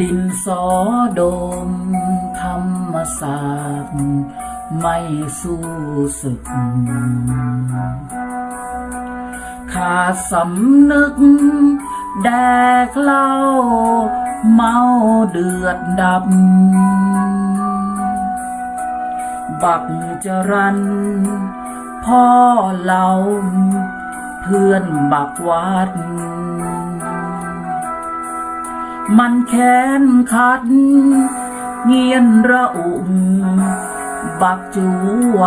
ดินสอโดม ธรรมศาสตร์ ไม่สู้ศึก ขาดสำนึก แดกเหล้าเมาเดือดดับ บักจรัน พ่อเรา เพื่อนบักวัด มันแค้นขัด เงียนระอุมบักจูไว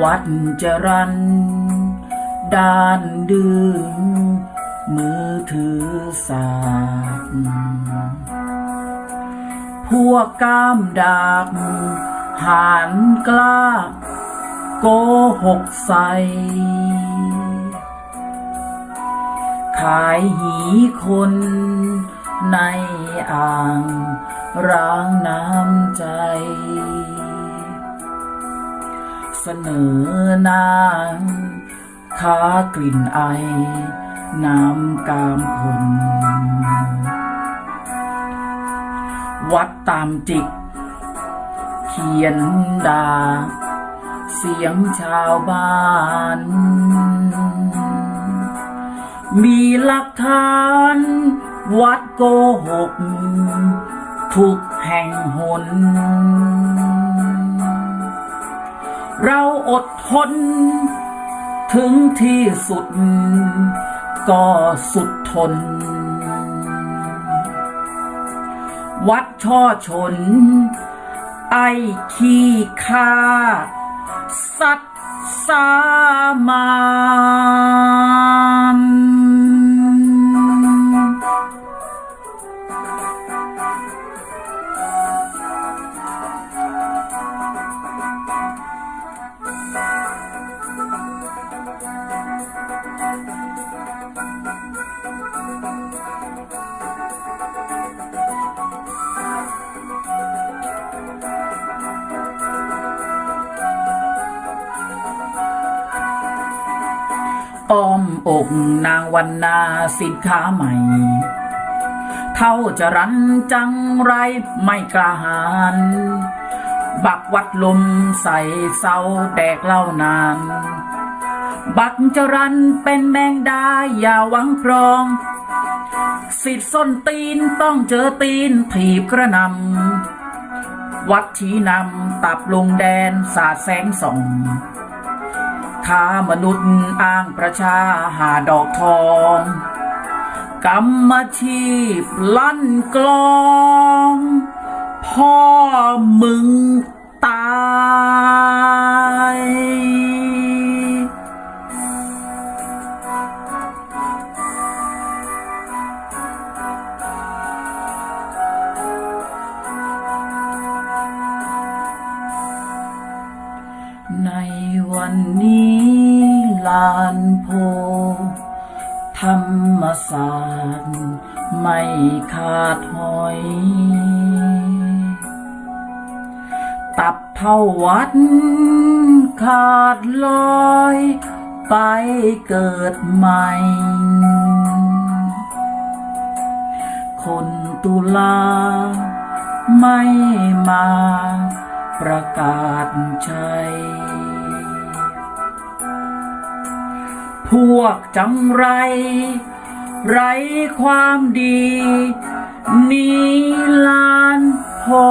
วัดจรัน ด้านดื้อมือถือสากพวกกามดากหานกล้า โกหกใส ขายหีคนในอ่างร้างน้ำใจ เสนอนางค้ากลิ่นไอ น้ำกามคนวัดตามจิก เขียนดา เสียงชาวบ้าน มีหลักฐาน วัดโกหก ทุกแห่งหน เราอดทน ถึงที่สุด ก็สุดทน วัดช่อชน ไอ้ขี้ข้าสัตว์สามาน อ้อมอกนางวันนาสินค้าใหม่ เท่าจะรันจังไรไม่กล้าหาญบักวัดลมใส่เศร้าแดกเล่านาน บักจรันเป็นแมงดาอย่าหวังครอง สิทธิ์ส้นตีนต้องเจอตีนถีบกระนำวัดชี้นำตับลงแดนสาดแสงส่อง ค้ามนุษย์อ้างประชาหาดอกทอง กรรมชีพลั่นกลอง พ่อมึงตายในวันนี้ ลานโพ ธรรมศาสตร์ ไม่ขาดหอย ตับเท่าวัด ขาดลอย ไปเกิดใหม่ คนตุลา ไม่มาประกาศชัย พวกจังไร ไรความดี นีลานพอ